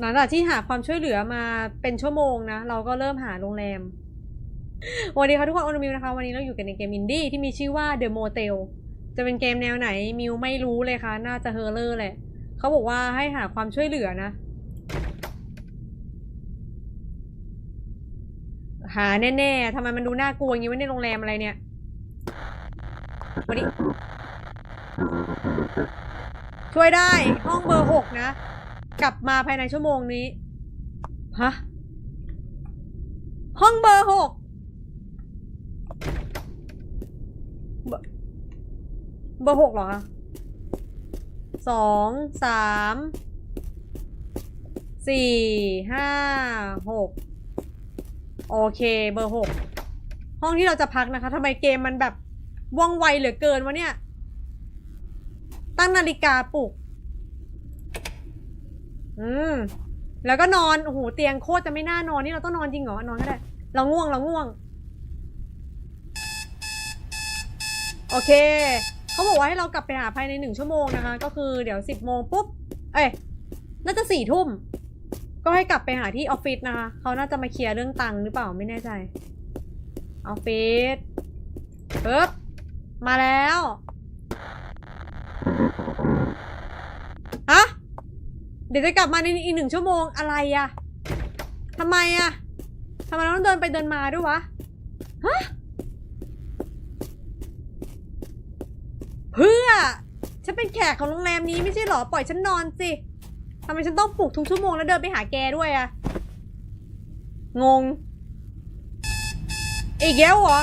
หลังจากที่หาความช่วยเหลือมาเป็นชั่วโมงนะ เราก็เริ่มหาโรงแรมวันนี้ค่ะทุกคนโอนามิวนะคะ วันนี้เราอยู่กันในเกมอินดี้ที่มีชื่อว่า The Motel จะเป็นเกมแนวไหนมิวไม่รู้เลยค่ะ น่าจะเฮอร์เลอร์แหละเขาบอกว่าให้หาความช่วยเหลือนะ หาแน่ๆทำไมมันดูน่ากลัวอย่างนี้ไว้ในโรงแรมอะไรเนี่ยวันนี้ช่วยได้ห้องเบอร์หกนะ กลับมาภายในชั่วโมงนี้ ฮะ ห้องเบอร์หกเบอร์เบอร์หกเหรอคะสองสามสี่ห้าหกโอเคเบอร์หกห้องที่เราจะพักนะคะทำไมเกมมันแบบว่องไวเหลือเกินวะเนี่ย ตั้งนาฬิกาปลุก อืม แล้วก็นอน โอ้โห เตียงโคตรจะไม่น่านอนนี่เราต้องนอนจริงเหรอ นอนก็ได้ เราง่วง เราง่วง โอเค เขาบอกว่าให้เรากลับไปหาภายในหนึ่งชั่วโมงนะคะ ก็คือเดี๋ยวสิบโมงปุ๊บ เอ้ย น่าจะสี่ทุ่ม ก็ให้กลับไปหาที่ออฟฟิศนะคะ เขาน่าจะมาเคลียร์เรื่องตังค์หรือเปล่าไม่แน่ใจ ออฟฟิศปึ๊บ มาแล้ว ฮะ เดี๋ยวจะกลับมาในอีกหนึ่งชั่วโมงอะไรอะทำไมอะทำไมเราต้องเดินไปเดินมาด้วยวะ ฮะ เพื่อ ฉันเป็นแขกของโรงแรมนี้ไม่ใช่เหรอ ปล่อยฉันนอนสิทำไมฉันต้องปลุกทุกชั่วโมงแล้วเดินไปหาแกด้วยอะงง อีกแล้วเหรอ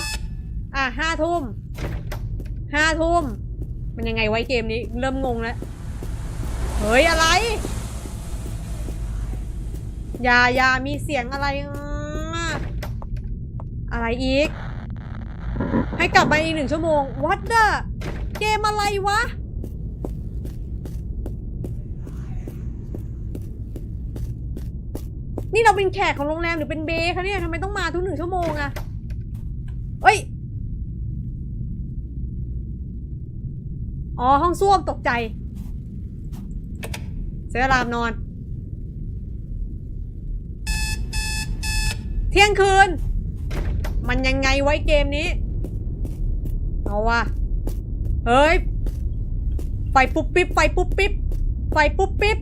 อะห้าทุ่ม ห้าทุ่ม มันยังไงไว้เกมนี้เริ่มงงแล้ว เฮ้ย อะไร ย่าอย่ามีเสียงอะไรอะอะไรอีก ให้กลับมาอีกหนึ่งชั่วโมงวัดเดอเกมอะไรวะ นี่เราเป็นแขกของโรงแรมหรือเป็นเบย์คะเนี่ยทำไมต้องมาทุกหนึ่งชั่วโมงอะเอ้ย อ๋อ ห้องส้วมตกใจ เสียรามนอน เที่ยงคืน มันยังไงไว้เกมนี้ เอาวะเฮ้ยไฟปุ๊บปิ๊บไฟปุ๊บปิ๊บไฟปุ๊บปิ๊บ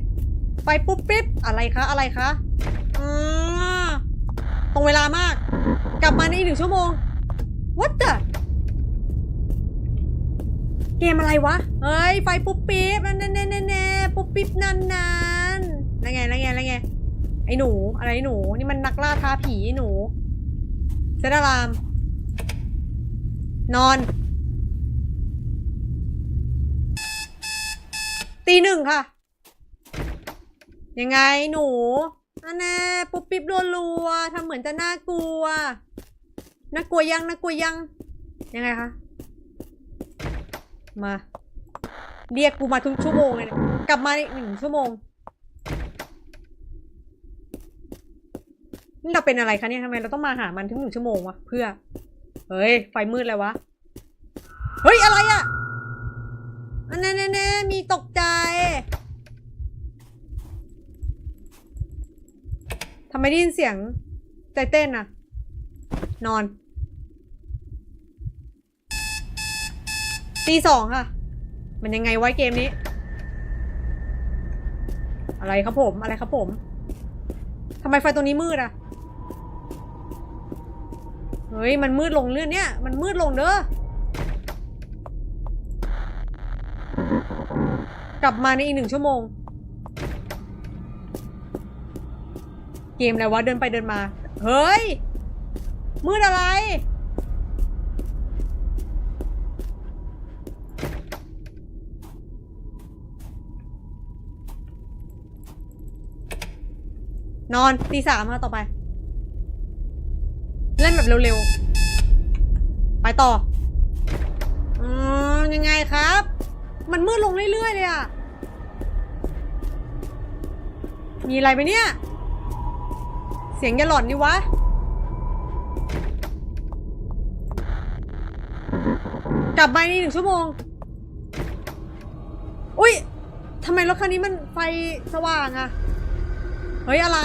ไฟปุ๊บปิ๊บอะไรคะอะไรคะอืมตรงเวลามาก กลับมาในอีกหนึ่งชั่วโมง what the เกมอะไรวะ เฮ้ย ไฟปุ๊บปิ๊บนั่นแน่แน่แน่ปุ๊บปิ๊บนั่นนันแล้วไงแล้วไงแล้วไง อ้หนู อะไรหนู นี่มันนักล่าท้าผีหนูเซตอาราม นอน ตีหนึ่งค่ะ ยังไงหนูอันแน่ปุ๊บปิ๊บรัวๆทำเหมือนจะน่ากลัว น่ากลัวยังน่ากลัวยัง ยังไงคะ มา เรียกกูมาทุกชั่วโมงเลยเนี่ยกลับมาอีกหนึ่งชั่วโมง นี่เราเป็นอะไรคะเนี่ยทำไมเราต้องมาหามันถึงหนึ่งชั่วโมงวะเพื่อ เฮ้ย ไฟมืดเลยวะ เฮ้ย อะไรอะอันแน่แน่มีตกใจทำไมได้ยินเสียงใจเต้นอะนอนตีสองค่ะ มันยังไงไว้เกมนี้ อะไรครับผม อะไรครับผมทำไมไฟตรงนี้มืดอะ เฮ้ย มันมืดลงเรื่อนเนี่ย มันมืดลงเด้อกลับมาในอีกหนึ่งชั่วโมง เกมอะไรวะ เดินไปเดินมา เฮ้ย มืดอะไรนอนตีสามค่ะต่อไป แบบเร็วๆ ไปต่ออืมยังไงครับ มันมืดลงเรื่อยๆเลยอะมีอะไรไหมเนี่ย เสียงอย่าหลอนดิวะ กลับมาในหนึ่งชั่วโมง อุ้ยทำไมรถคันนี้มันไฟสว่างอะเฮ้ย อะไร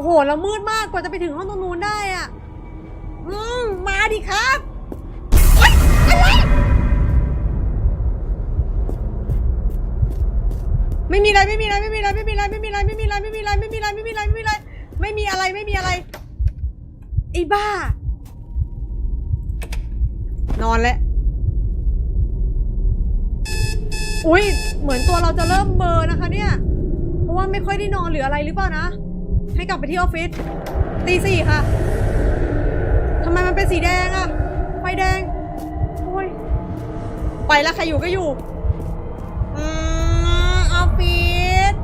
อ้โหแล้วมืดมากกว่าจะไปถึงห้องตรงนู้นได้อะ อืม มาดิครับเฮ้ยอะไร ไม่มีอะไรไม่มีอะไรไม่มีอะไรไม่มีอะไรไม่มีอะไรไม่มีอะไรไม่มีอะไรไม่มีอะไรไม่มีอะไรไม่มีอะไรไม่มีอะไรไม่มีอะไรไอ้บ้า นอนแล้วอุ้ยเหมือนตัวเราจะเริ่มเบอร์นะคะเนี่ย เพราะว่าไม่ค่อยได้นอนหรืออะไรหรือเปล่านะ ให้กลับไปที่ออฟฟิศตีสี่ค่ะทำไมมันเป็นสีแดงอะไฟแดงโอ้ยไปแล้วใครอยู่ก็อยู่อืมออฟฟิศ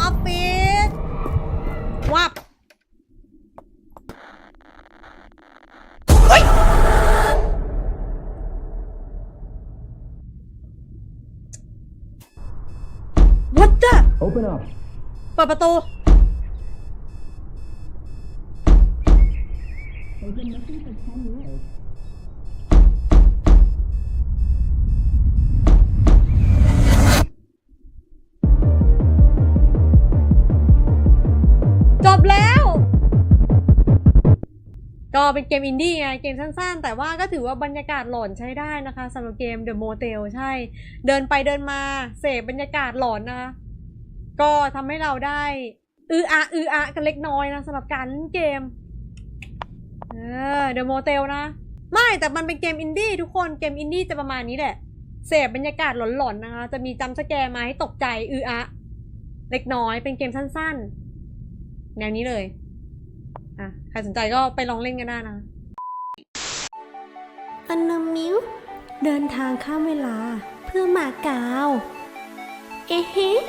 ออฟฟิศวับเฮ้ย What the Open up. เปิดประตู จบแล้ว ก็เป็นเกมอินดี้ไง เกมสั้นๆ แต่ว่าก็ถือว่าบรรยากาศหลอนใช้ได้นะคะสำหรับเกม The Motel ใช่ เดินไปเดินมา เสพบรรยากาศหลอนนะคะ ก็ทำให้เราได้อืออะอืออะกันเล็กน้อยนะสำหรับการเล่นเกม เออ The Motel นะ ไม่แต่มันเป็นเกมอินดี้ทุกคนเกมอินดี้จะประมาณนี้แหละ เสพบรรยากาศหลอนๆนะคะ จะมีจำสแกร์มาให้ตกใจอืออะ เล็กน้อยเป็นเกมสั้นๆ แนวนี้เลย อะ ใครสนใจก็ไปลองเล่นกันได้นะอันนมิวเดินทางข้ามเวลาเพื่อมาเกาว เอ๊ะ